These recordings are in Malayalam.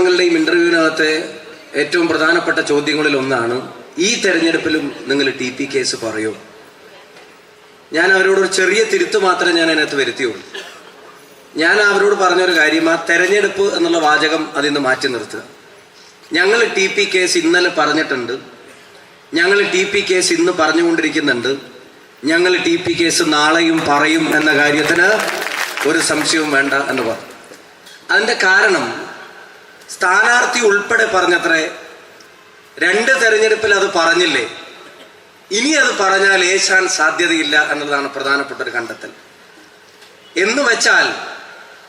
മാധ്യമങ്ങളുടെയും ഇന്റർവ്യൂവിനകത്തെ ഏറ്റവും പ്രധാനപ്പെട്ട ചോദ്യങ്ങളിൽ ഒന്നാണ് ഈ തെരഞ്ഞെടുപ്പിലും നിങ്ങൾ ടി പി കേസ് പറയൂ. ഞാൻ അവരോട് ഒരു ചെറിയ തിരുത്ത് മാത്രമേ ഞാൻ അതിനകത്ത് വരുത്തിയുള്ളൂ. ഞാൻ അവരോട് പറഞ്ഞൊരു കാര്യം ആ തെരഞ്ഞെടുപ്പ് എന്നുള്ള വാചകം അതിൽ നിന്ന് മാറ്റി നിർത്തുക. ഞങ്ങൾ ടി പി കേസ് ഇന്നലെ പറഞ്ഞിട്ടുണ്ട്. ഞങ്ങൾ ടി പി കേസ് ഇന്ന് പറഞ്ഞുകൊണ്ടിരിക്കുന്നുണ്ട്. ഞങ്ങൾ ടി പി കേസ് നാളെയും പറയും എന്ന കാര്യത്തിന് ഒരു സംശയവും വേണ്ട എന്ന് പറഞ്ഞു. അതിന്റെ കാരണം സ്ഥാനാർത്ഥി ഉൾപ്പെടെ പറഞ്ഞത്രേ രണ്ട് തെരഞ്ഞെടുപ്പിൽ അത് പറഞ്ഞില്ലേ? ഇനി അത് പറഞ്ഞാൽ ഏശാൻ സാധ്യതയില്ല എന്നുള്ളതാണ് പ്രധാനപ്പെട്ട ഒരു കണ്ടെത്തൽ. എന്ന് വെച്ചാൽ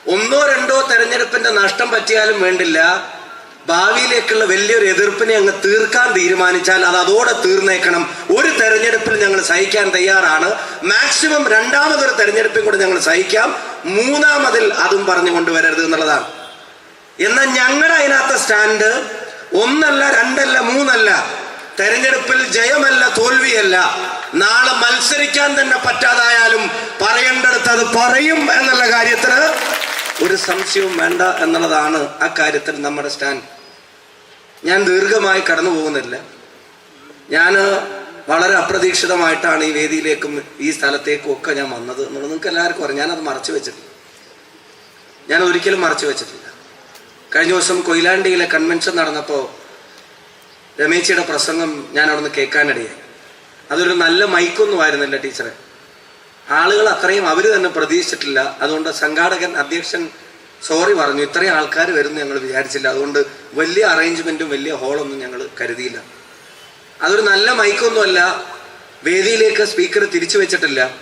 ഒന്നോ രണ്ടോ തെരഞ്ഞെടുപ്പിന്റെ നഷ്ടം പറ്റിയാലും വേണ്ടില്ല ഭാവിയിലേക്കുള്ള വലിയൊരു എതിർപ്പിനെ അങ്ങ് തീർക്കാൻ തീരുമാനിച്ചാൽ അത് അതോടെ തീർന്നേക്കണം. ഒരു തെരഞ്ഞെടുപ്പിൽ ഞങ്ങൾ സഹിക്കാൻ തയ്യാറാണ്. മാക്സിമം രണ്ടാമതൊരു തെരഞ്ഞെടുപ്പിൽ കൂടെ ഞങ്ങൾ സഹിക്കാം. മൂന്നാമതിൽ അതും പറഞ്ഞു കൊണ്ടുവരരുത് എന്നുള്ളതാണ്. എന്നാൽ ഞങ്ങളുടെ അതിനകത്ത് സ്റ്റാൻഡ് ഒന്നല്ല രണ്ടല്ല മൂന്നല്ല. തെരഞ്ഞെടുപ്പിൽ ജയമല്ല തോൽവിയല്ല. നാളെ മത്സരിക്കാൻ തന്നെ പറ്റാതായാലും പറയേണ്ടടുത്ത് അത് പറയും എന്നുള്ള കാര്യത്തിന് ഒരു സംശയവും വേണ്ട എന്നുള്ളതാണ് ആ കാര്യത്തിൽ നമ്മുടെ സ്റ്റാൻഡ്. ഞാൻ ദീർഘമായി കടന്നു പോകുന്നില്ല. ഞാൻ വളരെ അപ്രതീക്ഷിതമായിട്ടാണ് ഈ വേദിയിലേക്കും ഈ സ്ഥലത്തേക്കും ഒക്കെ ഞാൻ വന്നത് എന്നുള്ളത് നിങ്ങൾക്ക് എല്ലാവർക്കും അറിയാം. ഞാനത് മറച്ചു വെച്ചിട്ടില്ല. ഞാൻ ഒരിക്കലും മറച്ചു വെച്ചിട്ടില്ല. കഴിഞ്ഞ ദിവസം കൊയിലാണ്ടിയിലെ കൺവെൻഷൻ നടന്നപ്പോൾ രമേശിയുടെ പ്രസംഗം ഞാൻ അവിടുന്ന് കേൾക്കാനിടയായി. അതൊരു നല്ല മൈക്കൊന്നും ആയിരുന്നില്ല ടീച്ചറെ. ആളുകൾ അത്രയും അവർ തന്നെ പ്രതീക്ഷിച്ചിട്ടില്ല. അതുകൊണ്ട് സംഘാടകൻ അധ്യക്ഷൻ സോറി പറഞ്ഞു. ഇത്രയും ആൾക്കാർ വരുന്നു ഞങ്ങൾ വിചാരിച്ചില്ല. അതുകൊണ്ട് വലിയ അറേഞ്ച്മെന്റും വലിയ ഹോളൊന്നും ഞങ്ങൾ കരുതിയില്ല. അതൊരു നല്ല മൈക്കൊന്നുമല്ല. വേദിയിലേക്ക് സ്പീക്കർ തിരിച്ചു വെച്ചിട്ടില്ല.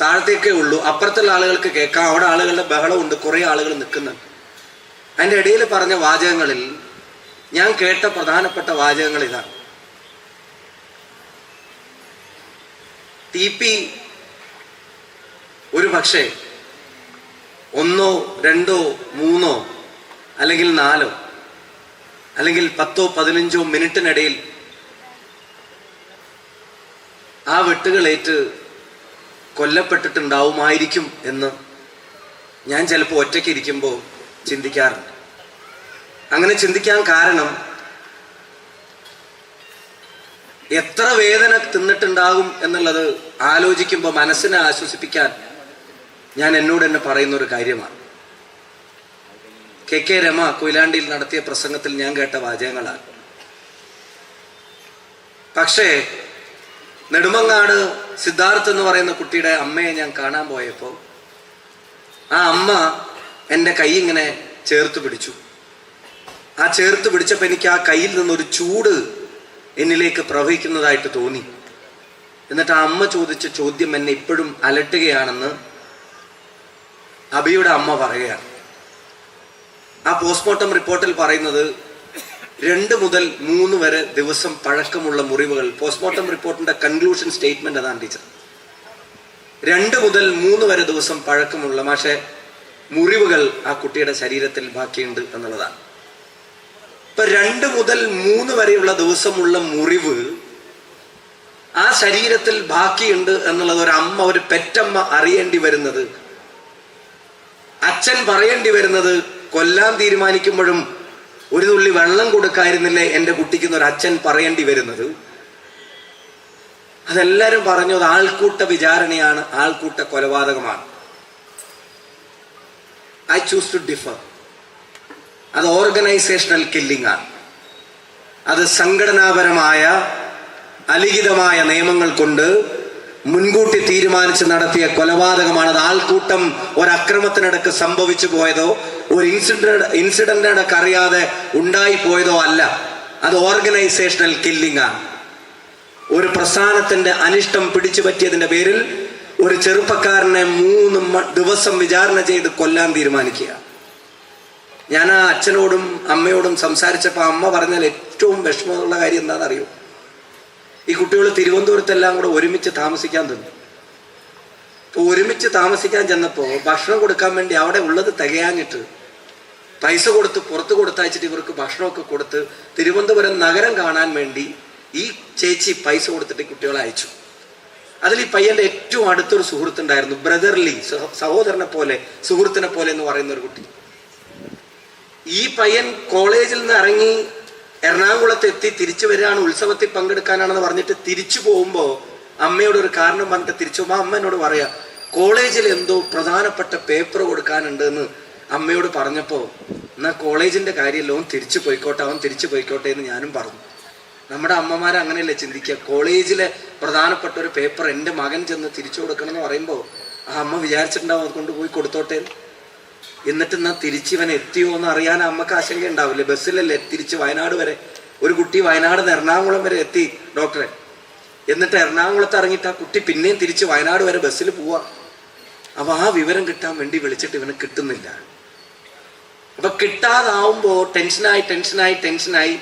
താഴത്തേക്കേ ഉള്ളൂ. അപ്പുറത്തുള്ള ആളുകൾക്ക് കേൾക്കാം. അവിടെ ആളുകളുടെ ബഹളമുണ്ട്. കുറേ ആളുകൾ നിൽക്കുന്നുണ്ട്. അതിന്റെ ഇടയിൽ പറഞ്ഞ വാചകങ്ങളിൽ ഞാൻ കേട്ട പ്രധാനപ്പെട്ട വാചകങ്ങൾ ഇതാണ് ടി പി ഒരു പക്ഷേ ഒന്നോ രണ്ടോ മൂന്നോ അല്ലെങ്കിൽ നാലോ അല്ലെങ്കിൽ പത്തോ പതിനഞ്ചോ മിനിറ്റിനിടയിൽ ആ വെട്ടുകളേറ്റ് കൊല്ലപ്പെട്ടിട്ടുണ്ടാവുമായിരിക്കും എന്ന് ഞാൻ ചിലപ്പോൾ ഒറ്റയ്ക്ക് ഇരിക്കുമ്പോൾ ചിന്തിക്കാറുണ്ട്. അങ്ങനെ ചിന്തിക്കാൻ കാരണം എത്ര വേദന തിന്നിട്ടുണ്ടാകും എന്നുള്ളത് ആലോചിക്കുമ്പോൾ മനസ്സിനെ ആശ്വസിപ്പിക്കാൻ ഞാൻ എന്നോട് തന്നെ പറയുന്ന ഒരു കാര്യമാണ്. കെ കെ രമ കൊയിലാണ്ടിയിൽ നടത്തിയ പ്രസംഗത്തിൽ ഞാൻ കേട്ട വാചകങ്ങളാണ്. പക്ഷേ നെടുമങ്ങാട് സിദ്ധാർത്ഥ് എന്ന് പറയുന്ന കുട്ടിയുടെ അമ്മയെ ഞാൻ കാണാൻ പോയപ്പോൾ ആ അമ്മ എന്റെ കൈ ഇങ്ങനെ ചേർത്ത് പിടിച്ചു. ആ ചേർത്ത് പിടിച്ചപ്പോൾ എനിക്ക് ആ കയ്യിൽ നിന്നൊരു ചൂട് എന്നിലേക്ക് പ്രവഹിക്കുന്നതായിട്ട് തോന്നി. എന്നിട്ട് ആ അമ്മ ചോദിച്ച ചോദ്യം എന്നെ ഇപ്പോഴും അലട്ടുകയാണെന്ന് അബിയുടെ അമ്മ പറയുകയാണ്. ആ പോസ്റ്റ്മോർട്ടം റിപ്പോർട്ടിൽ പറയുന്നത് രണ്ട് മുതൽ മൂന്ന് വരെ ദിവസം പഴക്കമുള്ള മുറിവുകൾ പോസ്റ്റ്മോർട്ടം റിപ്പോർട്ടിന്റെ കൺക്ലൂഷൻ സ്റ്റേറ്റ്മെന്റ് അതാണ് ടീച്ചർ. രണ്ട് മുതൽ മൂന്ന് വരെ ദിവസം പഴക്കമുള്ള പക്ഷേ മുറിവുകൾ ആ കുട്ടിയുടെ ശരീരത്തിൽ ബാക്കിയുണ്ട് എന്നുള്ളതാണ്. ഇപ്പൊ രണ്ട് മുതൽ മൂന്ന് വരെയുള്ള ദിവസമുള്ള മുറിവ് ആ ശരീരത്തിൽ ബാക്കിയുണ്ട് എന്നുള്ളത് ഒരു അമ്മ ഒരു പെറ്റമ്മ അറിയേണ്ടി വരുന്നത് അച്ഛൻ പറയേണ്ടി വരുന്നത് കൊല്ലാൻ തീരുമാനിക്കുമ്പോഴും ഒരു തുള്ളി വെള്ളം കൊടുക്കായിരുന്നില്ലേ എന്റെ കുട്ടിക്ക് ഒരു അച്ഛൻ പറയേണ്ടി വരുന്നത്. അതെല്ലാരും പറഞ്ഞത് ആൾക്കൂട്ട വിചാരണയാണ് ആൾക്കൂട്ട കൊലപാതകമാണ്. ഐ ചൂസ് ടു ഡിഫർ അത് ഓർഗനൈസേഷണൽ കില്ലിംഗ് ആണ്. അത് സംഘടനാപരമായ അലിഖിതമായ നിയമങ്ങൾ കൊണ്ട് മുൻകൂട്ടി തീരുമാനിച്ച് നടത്തിയ കൊലപാതകമാണ് അത് ആൾക്കൂട്ടം ഒരക്രമത്തിനിടക്ക് സംഭവിച്ചു പോയതോ ഒരു ഇൻസിഡന്റ് ഇൻസിഡന്റിനിടക്ക് അറിയാതെ ഉണ്ടായി പോയതോ അല്ല. അത് ഓർഗനൈസേഷണൽ കില്ലിംഗ് ആണ്. ഒരു പ്രസ്ഥാനത്തിന്റെ അനിഷ്ടം പിടിച്ചു പറ്റിയതിന്റെ പേരിൽ ഒരു ചെറുപ്പക്കാരനെ മൂന്ന് ദിവസം വിചാരണ ചെയ്ത് കൊല്ലാൻ തീരുമാനിക്കുക. ഞാൻ ആ അച്ഛനോടും അമ്മയോടും സംസാരിച്ചപ്പോൾ അമ്മ പറഞ്ഞാൽ ഏറ്റവും വിഷമമുള്ള കാര്യം എന്താണെന്ന് അറിയൂ ഈ കുട്ടികൾ തിരുവനന്തപുരത്തെല്ലാം കൂടെ ഒരുമിച്ച് താമസിക്കാൻ തന്നു. ഒരുമിച്ച് താമസിക്കാൻ ചെന്നപ്പോൾ ഭക്ഷണം കൊടുക്കാൻ വേണ്ടി അവിടെ ഉള്ളത് തികയാഞ്ഞിട്ട് പൈസ കൊടുത്ത് പുറത്ത് കൊടുത്തയച്ചിട്ട് ഇവർക്ക് ഭക്ഷണമൊക്കെ കൊടുത്ത് തിരുവനന്തപുരം നഗരം കാണാൻ വേണ്ടി ഈ ചേച്ചി പൈസ കൊടുത്തിട്ട് കുട്ടികളെ അയച്ചു. അതിൽ ഈ പയ്യന്റെ ഏറ്റവും അടുത്തൊരു സുഹൃത്തുണ്ടായിരുന്നു ബ്രദർലി സഹോദരനെ പോലെ സുഹൃത്തിനെ പോലെ എന്ന് പറയുന്ന ഒരു കുട്ടി. ഈ പയ്യൻ കോളേജിൽ നിന്ന് ഇറങ്ങി എറണാകുളത്ത് എത്തി തിരിച്ചു വരികയാണ് ഉത്സവത്തിൽ പങ്കെടുക്കാനാണെന്ന് പറഞ്ഞിട്ട് തിരിച്ചു പോകുമ്പോൾ അമ്മയോട് ഒരു കാരണം പറഞ്ഞിട്ട് തിരിച്ചു പോകുമ്പോൾ അമ്മ എന്നോട് പറയാ കോളേജിൽ എന്തോ പ്രധാനപ്പെട്ട പേപ്പർ കൊടുക്കാനുണ്ട് എന്ന് അമ്മയോട് പറഞ്ഞപ്പോൾ എന്നാ കോളേജിന്റെ കാര്യമല്ലോ തിരിച്ചു പോയിക്കോട്ടെ അവൻ തിരിച്ചു പോയിക്കോട്ടെ എന്ന് ഞാനും പറഞ്ഞു. നമ്മുടെ അമ്മമാർ അങ്ങനെയല്ലേ ചിന്തിക്കുക? കോളേജിലെ പ്രധാനപ്പെട്ട ഒരു പേപ്പർ എന്റെ മകൻ ചെന്ന് തിരിച്ചു കൊടുക്കണം എന്ന് പറയുമ്പോൾ ആ അമ്മ വിചാരിച്ചിട്ടുണ്ടാവും അതുകൊണ്ട് കൊണ്ടുപോയി കൊടുത്തോട്ടെ എന്ന്. എന്നിട്ട് എന്നാൽ തിരിച്ച് ഇവൻ എത്തിയോ എന്ന് അറിയാൻ അമ്മയ്ക്ക് ആശങ്ക ഉണ്ടാവില്ലേ. ബസ്സിലല്ലേ തിരിച്ച് വയനാട് വരെ. ഒരു കുട്ടി വയനാട് നിന്ന് എറണാകുളം വരെ എത്തി ഡോക്ടറെ. എന്നിട്ട് എറണാകുളത്ത് ഇറങ്ങിയിട്ട് ആ കുട്ടി പിന്നെയും തിരിച്ച് വയനാട് വരെ ബസ്സിൽ പോവാ. അപ്പൊ ആ വിവരം കിട്ടാൻ വേണ്ടി വിളിച്ചിട്ട് ഇവന് കിട്ടുന്നില്ല. അപ്പൊ കിട്ടാതാവുമ്പോ ടെൻഷനായി ടെൻഷനായി ടെൻഷനായി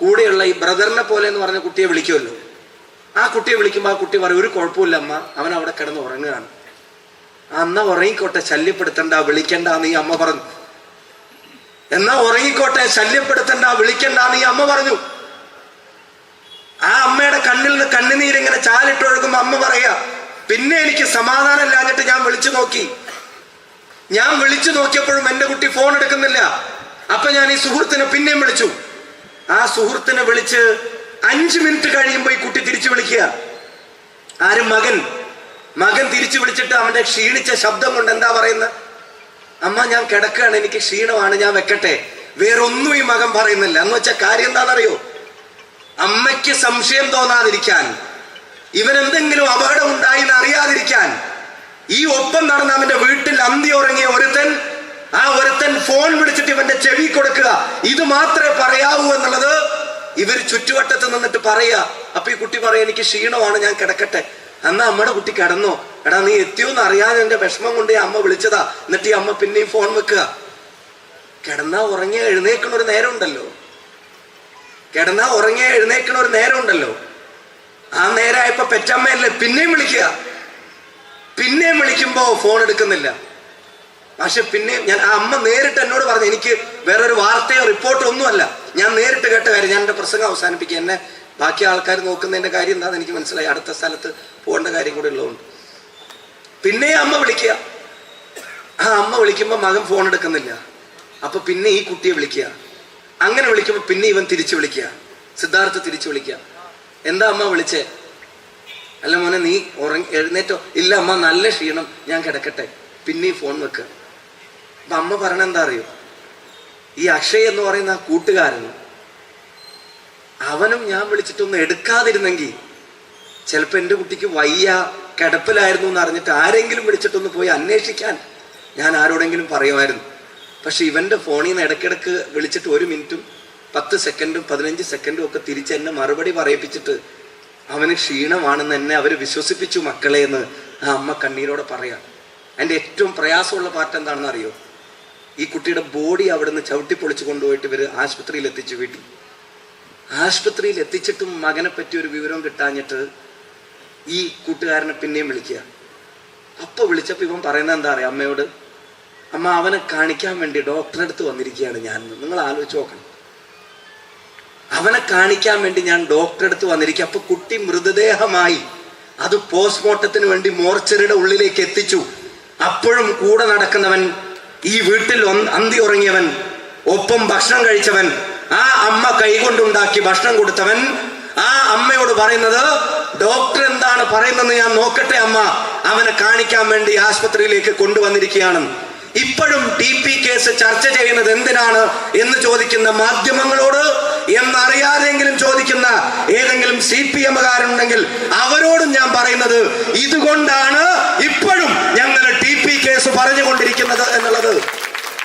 കൂടെയുള്ള ഈ ബ്രദറിനെ പോലെ എന്ന് പറഞ്ഞ കുട്ടിയെ വിളിക്കുമല്ലോ. ആ കുട്ടിയെ വിളിക്കുമ്പോൾ ആ കുട്ടി പറയും ഒരു കുഴപ്പമില്ല അമ്മ അവൻ അവിടെ കിടന്ന് ഉറങ്ങുകയാണ്. അന്ന ഉറങ്ങിക്കോട്ടെ ശല്യപ്പെടുത്തണ്ട വിളിക്കണ്ട നീ അമ്മ പറഞ്ഞു. എന്നാ ഉറങ്ങിക്കോട്ടെ ശല്യപ്പെടുത്തണ്ട വിളിക്കണ്ട നീ അമ്മ പറഞ്ഞു. ആ അമ്മയുടെ കണ്ണിൽ നിന്ന് കണ്ണുനീരിങ്ങനെ ചാലിട്ടൊഴുകുമ്പോ അമ്മ പറയാ പിന്നെ എനിക്ക് സമാധാനം ഇല്ലാഞ്ഞിട്ട് ഞാൻ വിളിച്ചു നോക്കി. ഞാൻ വിളിച്ചു നോക്കിയപ്പോഴും എന്റെ കുട്ടി ഫോൺ എടുക്കുന്നില്ല. അപ്പൊ ഞാൻ ഈ സുഹൃത്തിനെ പിന്നെയും വിളിച്ചു. ആ സുഹൃത്തിനെ വിളിച്ച് അഞ്ചു മിനിറ്റ് കഴിയുമ്പോൾ ഈ കുട്ടി തിരിച്ചു വിളിക്കുക. ആരും മകൻ മകൻ തിരിച്ചു വിളിച്ചിട്ട് അവന്റെ ക്ഷീണിച്ച ശബ്ദം കൊണ്ട് എന്താ പറയുന്നത്? അമ്മ ഞാൻ കിടക്കുകയാണ് എനിക്ക് ക്ഷീണമാണ് ഞാൻ വെക്കട്ടെ. വേറൊന്നും ഈ മകൻ പറയുന്നില്ല. എന്ന് വെച്ചാൽ കാര്യം എന്താണെന്നറിയോ? അമ്മയ്ക്ക് സംശയം തോന്നാതിരിക്കാൻ ഇവൻ എന്തെങ്കിലും അപകടം ഉണ്ടായി എന്ന് അറിയാതിരിക്കാൻ ഈ ഒപ്പം നടന്ന അവന്റെ വീട്ടിൽ അന്തി ഉറങ്ങിയ ഒരുത്തൻ ആ ഒരുത്തൻ ഫോൺ വിളിച്ചിട്ട് ഇവന്റെ ചെവി കൊടുക്കുക. ഇത് മാത്രമേ പറയാവൂ എന്നുള്ളത് ഇവർ ചുറ്റുവട്ടത്ത് നിന്നിട്ട് പറയുക. അപ്പൊ ഈ കുട്ടി പറയാ എനിക്ക് ക്ഷീണമാണ് ഞാൻ കിടക്കട്ടെ. എന്നാ അമ്മയുടെ കുട്ടി കിടന്നോ? എടാ നീ എത്തിയോന്ന് അറിയാൻ എന്റെ വിഷമം കൊണ്ട് അമ്മ വിളിച്ചതാ. എന്നിട്ട് ഈ അമ്മ പിന്നെയും ഫോൺ വെക്കുക. കിടന്നാ ഉറങ്ങിയ എഴുന്നേക്കണ ഒരു നേരം ഉണ്ടല്ലോ കിടന്നാ ഉറങ്ങിയ എഴുന്നേക്കണ ഒരു നേരം ഉണ്ടല്ലോ ആ നേരമായപ്പോ പെറ്റമ്മയല്ലേ പിന്നെയും വിളിക്കുക. പിന്നെയും വിളിക്കുമ്പോ ഫോൺ എടുക്കുന്നില്ല. പക്ഷെ പിന്നെ ഞാൻ ആ അമ്മ നേരിട്ട് എന്നോട് പറഞ്ഞു എനിക്ക് വേറൊരു വാർത്തയോ റിപ്പോർട്ടോ ഒന്നുമല്ല. ഞാൻ നേരിട്ട് കേട്ട കാര്യം ഞാൻ എന്റെ പ്രസംഗം അവസാനിപ്പിക്കുക. എന്നെ ബാക്കി ആൾക്കാർ നോക്കുന്നതിന്റെ കാര്യം എന്താണെന്ന് എനിക്ക് മനസ്സിലായി. അടുത്ത സ്ഥലത്ത് പോകേണ്ട കാര്യം കൂടെ ഉള്ളതുകൊണ്ട്. പിന്നെ അമ്മ വിളിക്കുക. ആ അമ്മ വിളിക്കുമ്പോൾ മകൻ ഫോൺ എടുക്കുന്നില്ല. അപ്പൊ പിന്നെ ഈ കുട്ടിയെ വിളിക്കുക. അങ്ങനെ വിളിക്കുമ്പോൾ പിന്നെ ഇവൻ തിരിച്ചു വിളിക്കുക. സിദ്ധാർത്ഥ തിരിച്ചു വിളിക്കുക. എന്താ അമ്മ വിളിച്ചേ? അല്ല മോനെ നീ ഉറങ്ങി എഴുന്നേറ്റോ. ഇല്ല അമ്മ നല്ല ക്ഷീണം. ഞാൻ കിടക്കട്ടെ. പിന്നെ ഫോൺ വെക്കുക അമ്മ പറഞ്ഞ എന്താ അറിയോ? ഈ അക്ഷയ് എന്ന് പറയുന്ന കൂട്ടുകാരൻ അവനും ഞാൻ വിളിച്ചിട്ടൊന്നും എടുക്കാതിരുന്നെങ്കിൽ ചിലപ്പോൾ എന്റെ കുട്ടിക്ക് വയ്യ കിടപ്പിലായിരുന്നു എന്ന് അറിഞ്ഞിട്ട് ആരെങ്കിലും വിളിച്ചിട്ടൊന്ന് പോയി അന്വേഷിക്കാൻ ഞാൻ ആരോടെങ്കിലും പറയുമായിരുന്നു. പക്ഷെ ഇവന്റെ ഫോണിൽ നിന്ന് ഇടയ്ക്കിടയ്ക്ക് വിളിച്ചിട്ട് ഒരു മിനിറ്റും പത്ത് സെക്കൻഡും പതിനഞ്ച് സെക്കൻഡും ഒക്കെ തിരിച്ച് എന്നെ മറുപടി പറയിപ്പിച്ചിട്ട് അവന് ക്ഷീണമാണെന്ന് എന്നെ അവർ വിശ്വസിപ്പിച്ചു മക്കളെ എന്ന് ആ അമ്മ കണ്ണീരോടെ പറയാം. എന്റെ ഏറ്റവും പ്രയാസമുള്ള പാർട്ട് എന്താണെന്ന് അറിയോ? ഈ കുട്ടിയുടെ ബോഡി അവിടെ നിന്ന് ചവിട്ടി പൊളിച്ച് കൊണ്ടുപോയിട്ട് ഇവർ ആശുപത്രിയിൽ എത്തിച്ചു വീട്ടിൽ ആശുപത്രിയിൽ എത്തിച്ചിട്ടും മകനെ പറ്റി ഒരു വിവരം കിട്ടാഞ്ഞിട്ട് ഈ കൂട്ടുകാരനെ പിന്നെയും വിളിക്കുക. അപ്പൊ വിളിച്ചപ്പോൾ ഇവൻ പറയുന്നത് എന്താ പറയാ അമ്മയോട്? അമ്മ അവനെ കാണിക്കാൻ വേണ്ടി ഡോക്ടറെ അടുത്ത് വന്നിരിക്കുകയാണ് ഞാൻ നിങ്ങൾ ആലോചിച്ച് നോക്കണം. അവനെ കാണിക്കാൻ വേണ്ടി ഞാൻ ഡോക്ടറെ അടുത്ത് വന്നിരിക്കുക അപ്പൊ കുട്ടി മൃതദേഹമായി. അത് പോസ്റ്റ്മോർട്ടത്തിന് വേണ്ടി മോർച്ചറിയുടെ ഉള്ളിലേക്ക് എത്തിച്ചു. അപ്പോഴും കൂടെ നടക്കുന്നവൻ ഈ വീട്ടിൽ അന്തി ഉറങ്ങിയവൻ ഒപ്പം ഭക്ഷണം കഴിച്ചവൻ ആ അമ്മ കൈകൊണ്ടുണ്ടാക്കി ഭക്ഷണം കൊടുത്തവൻ ആ അമ്മയോട് പറയുന്നത് ഡോക്ടർ എന്താണ് പറയുന്നത് ഞാൻ നോക്കട്ടെ അമ്മ. അവനെ കാണിക്കാൻ വേണ്ടി ആശുപത്രിയിലേക്ക് കൊണ്ടുവന്നിരിക്കുകയാണ്. ഇപ്പോഴും ടി പി കേസ് ചർച്ച ചെയ്യുന്നത് എന്തിനാണ്? എന്ന് ചോദിക്കുന്ന മാധ്യമങ്ങളോട് എന്നറിയാതെങ്കിലും ചോദിക്കുന്ന ഏതെങ്കിലും സി പി എമ്മുകാരുണ്ടെങ്കിൽ അവരോടും ഞാൻ പറയുന്നത് ഇതുകൊണ്ടാണ് ഇപ്പോഴും ഞങ്ങൾ കേസ് പറഞ്ഞുകൊണ്ടിരിക്കുന്നത് എന്നുള്ളത്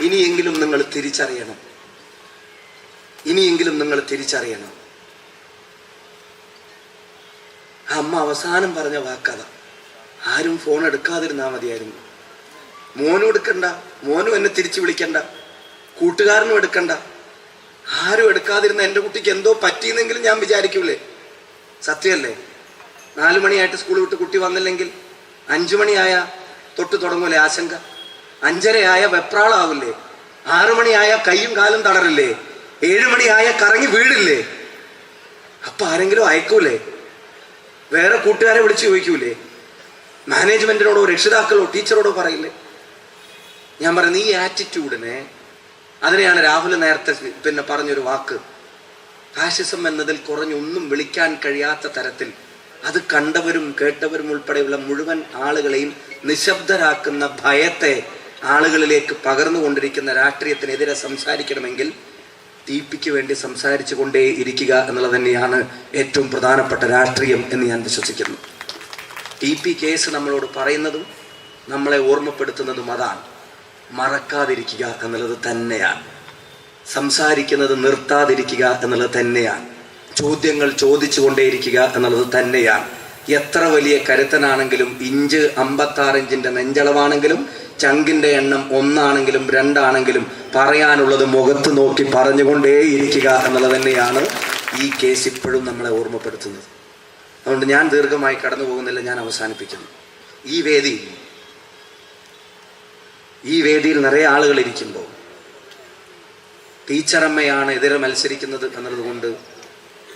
ഇനിയെങ്കിലും നിങ്ങൾ തിരിച്ചറിയണം. ഇനിയെങ്കിലും നിങ്ങൾ തിരിച്ചറിയണം. അമ്മ അവസാനം പറഞ്ഞ വാക്കത. ആരും ഫോൺ എടുക്കാതിരുന്നാ മതിയായിരുന്നു. മോനും എടുക്കണ്ട മോനും എന്നെ തിരിച്ചു വിളിക്കണ്ട കൂട്ടുകാരനും എടുക്കണ്ട. ആരും എടുക്കാതിരുന്ന എന്റെ കുട്ടിക്ക് എന്തോ പറ്റിയെന്നെങ്കിലും ഞാൻ വിചാരിക്കൂലേ? സത്യമല്ലേ? നാലു മണിയായിട്ട് സ്കൂൾ വിട്ട് കുട്ടി വന്നില്ലെങ്കിൽ അഞ്ചു മണിയായ തൊട്ട് തുടങ്ങൂലേ ആശങ്ക? അഞ്ചരയായ വെപ്രാളാവില്ലേ? ആറു മണിയായ കൈയും കാലും തളരില്ലേ? ഏഴു മണിയായ കറങ്ങി വീടില്ലേ? അപ്പൊ ആരെങ്കിലും അയക്കൂലേ? വേറെ കൂട്ടുകാരെ വിളിച്ചു ചോദിക്കൂലേ? മാനേജ്മെന്റിനോടോ രക്ഷിതാക്കളോ ടീച്ചറോടോ പറയില്ലേ? ഞാൻ പറയുന്നത് ഈ ആറ്റിറ്റ്യൂഡിനെ അതിനെയാണ് രാഹുൽ നേരത്തെ പിന്നെ പറഞ്ഞൊരു വാക്ക്. ഫാഷിസം എന്നതിൽ കുറഞ്ഞൊന്നും വിളിക്കാൻ കഴിയാത്ത തരത്തിൽ അത് കണ്ടവരും കേട്ടവരും ഉൾപ്പെടെയുള്ള മുഴുവൻ ആളുകളെയും നിശബ്ദരാക്കുന്ന ഭയത്തെ ആളുകളിലേക്ക് പകർന്നുകൊണ്ടിരിക്കുന്ന രാഷ്ട്രീയത്തിനെതിരെ സംസാരിക്കണമെങ്കിൽ തീപ്പിക്ക് വേണ്ടി സംസാരിച്ചു കൊണ്ടേ ഇരിക്കുക എന്നുള്ളത് തന്നെയാണ് ഏറ്റവും പ്രധാനപ്പെട്ട രാഷ്ട്രീയം എന്ന് ഞാൻ വിശ്വസിക്കുന്നു. ടി പി കേസ് നമ്മളോട് പറയുന്നതും നമ്മളെ ഓർമ്മപ്പെടുത്തുന്നതും അതാണ്. മറക്കാതിരിക്കുക എന്നുള്ളത് തന്നെയാണ്. സംസാരിക്കുന്നത് നിർത്താതിരിക്കുക എന്നുള്ളത് തന്നെയാണ്. ചോദ്യങ്ങൾ ചോദിച്ചുകൊണ്ടേയിരിക്കുക എന്നുള്ളത് തന്നെയാണ്. എത്ര വലിയ കരുത്തനാണെങ്കിലും ഇഞ്ച് അമ്പത്താറ് ഇഞ്ചിന്റെ നെഞ്ചളവാണെങ്കിലും ചങ്കിന്റെ എണ്ണം ഒന്നാണെങ്കിലും രണ്ടാണെങ്കിലും പറയാനുള്ളത് മുഖത്ത് നോക്കി പറഞ്ഞുകൊണ്ടേയിരിക്കുക എന്നുള്ളത് തന്നെയാണ് ഈ കേസ് ഇപ്പോഴും നമ്മളെ ഓർമ്മപ്പെടുത്തുന്നത്. അതുകൊണ്ട് ഞാൻ ദീർഘമായി കടന്നു പോകുന്നില്ല ഞാൻ അവസാനിപ്പിക്കുന്നു. ഈ വേദി ഈ വേദിയിൽ നിറയെ ആളുകൾ ഇരിക്കുമ്പോൾ ടീച്ചറമ്മയാണ് എതിരെ മത്സരിക്കുന്നത് എന്നുള്ളത് കൊണ്ട്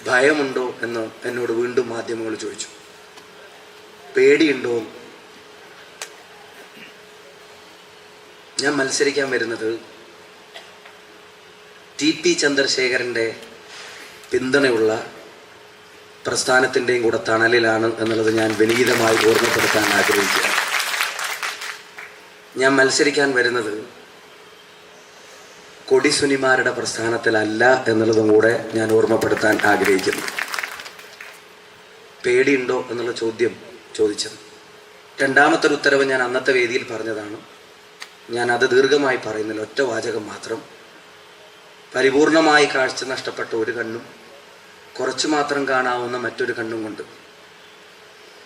ഭയമുണ്ടോ എന്ന് എന്നോട് വീണ്ടും മാധ്യമങ്ങൾ ചോദിച്ചു. പേടിയുണ്ടോ? ഞാൻ മത്സരിക്കാൻ വരുന്നത് ടി പി ചന്ദ്രശേഖരന്റെ പിന്തുണയുള്ള പ്രസ്ഥാനത്തിന്റെയും കൂടെ തണലിലാണ് എന്നുള്ളത് ഞാൻ വിനീതമായി ഓർമ്മപ്പെടുത്താൻ ആഗ്രഹിക്കുക ഞാൻ മത്സരിക്കാൻ വരുന്നത് കൊടിസുനിമാരുടെ പ്രസ്ഥാനത്തിലല്ല എന്നുള്ളതും കൂടെ ഞാൻ ഓർമ്മപ്പെടുത്താൻ ആഗ്രഹിക്കുന്നു. പേടിയുണ്ടോ എന്നുള്ള ചോദ്യം ചോദിച്ചത്. രണ്ടാമത്തെ ഉത്തരവ് ഞാൻ അന്നത്തെ വേദിയിൽ പറഞ്ഞതാണ്. ഞാൻ അത് ദീർഘമായി പറയുന്നില്ല ഒറ്റ വാചകം മാത്രം. പരിപൂർണമായി കാഴ്ച നഷ്ടപ്പെട്ട ഒരു കണ്ണും കുറച്ചു മാത്രം കാണാവുന്ന മറ്റൊരു കണ്ണും കൊണ്ട്.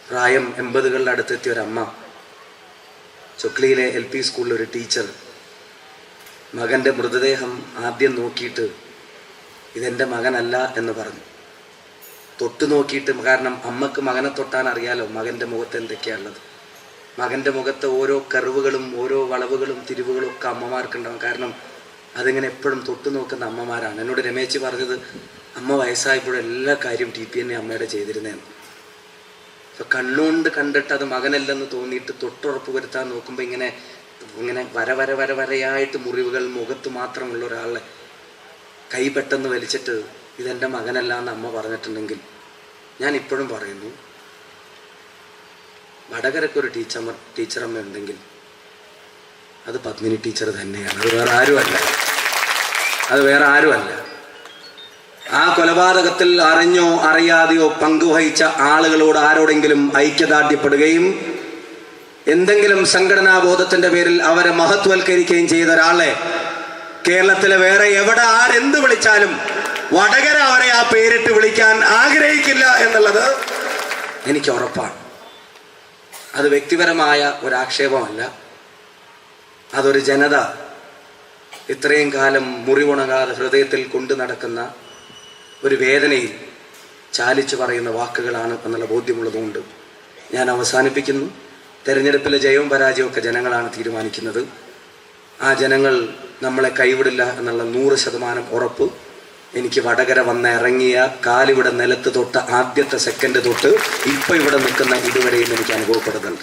പ്രായം എൺപതുകളിൽ അടുത്തെത്തിയ ഒരമ്മ ചൊക്ലിയിലെ എൽ പി സ്കൂളിലെ ഒരു ടീച്ചർ മകന്റെ മൃതദേഹം ആദ്യം നോക്കിയിട്ട് ഇതെന്റെ മകനല്ല എന്ന് പറഞ്ഞു. തൊട്ട് നോക്കിയിട്ട് കാരണം അമ്മയ്ക്ക് മകനെ തൊട്ടാൻ അറിയാലോ മകന്റെ മുഖത്ത് എന്തൊക്കെയാണുള്ളത്. മകന്റെ മുഖത്തെ ഓരോ കറിവുകളും ഓരോ വളവുകളും തിരിവുകളും ഒക്കെ അമ്മമാർക്കുണ്ടാവും. കാരണം അതിങ്ങനെ എപ്പോഴും തൊട്ട് നോക്കുന്ന അമ്മമാരാണ്. എന്നോട് രമേശ് പറഞ്ഞത് അമ്മ വയസ്സായപ്പോഴും എല്ലാ കാര്യവും ടി പി എന്നെ അമ്മയുടെ ചെയ്തിരുന്നതെന്ന് കണ്ണുകൊണ്ട് കണ്ടിട്ട് അത് മകനല്ലെന്ന് തോന്നിയിട്ട് തൊട്ടുറപ്പ് വരുത്താൻ നോക്കുമ്പോൾ ഇങ്ങനെ ഇങ്ങനെ വര വര വര വരയായിട്ട് മുറിവുകൾ മുഖത്ത് മാത്രമുള്ള ഒരാളെ കൈ പെട്ടെന്ന് വലിച്ചിട്ട് ഇതെന്റെ മകനല്ല എന്ന് അമ്മ പറഞ്ഞിട്ടുണ്ടെങ്കിൽ ഞാൻ ഇപ്പോഴും പറയുന്നു വടകരക്കൊരു ടീച്ചർ ടീച്ചറമ്മ ഉണ്ടെങ്കിൽ അത് പത്മിനി ടീച്ചർ തന്നെയാണ്. അത് വേറെ ആരുമല്ല. അത് വേറെ ആരുമല്ല. ആ കൊലപാതകത്തിൽ അറിഞ്ഞോ അറിയാതെയോ പങ്കുവഹിച്ച ആളുകളോട് ആരോടെങ്കിലും ഐക്യദാർഢ്യപ്പെടുകയും എന്തെങ്കിലും സംഘടനാ ബോധത്തിന്റെ പേരിൽ അവരെ മഹത്വൽക്കരിക്കുകയും ചെയ്ത ഒരാളെ കേരളത്തിലെ വേറെ എവിടെ ആരെന്ത് വിളിച്ചാലും വടകര അവരെ ആ പേരിട്ട് വിളിക്കാൻ ആഗ്രഹിക്കില്ല എന്നുള്ളത് എനിക്ക് ഉറപ്പാണ്. അത് വ്യക്തിപരമായ ഒരാക്ഷേപമല്ല അതൊരു ജനത ഇത്രയും കാലം മുറിവുണങ്ങാതെ ഹൃദയത്തിൽ കൊണ്ടു നടക്കുന്ന ഒരു വേദനയിൽ ചാലിച്ചു പറയുന്ന വാക്കുകളാണ് എന്നുള്ള ബോധ്യമുള്ളതുകൊണ്ട് ഞാൻ അവസാനിപ്പിക്കുന്നു. തെരഞ്ഞെടുപ്പിലെ ജയവും പരാജയവും ജനങ്ങളാണ് തീരുമാനിക്കുന്നത്. ആ ജനങ്ങൾ നമ്മളെ കൈവിടില്ല എന്നുള്ള നൂറ് ശതമാനം ഉറപ്പ്. എനിക്ക് വടകര വന്ന് ഇറങ്ങിയ കാലിവിടെ നിലത്ത് തൊട്ട് ആദ്യത്തെ സെക്കൻഡ് തൊട്ട് ഇപ്പം ഇവിടെ നിൽക്കുന്ന ഇതുവരെയും എനിക്ക് അനുഭവപ്പെടുന്നുണ്ട്.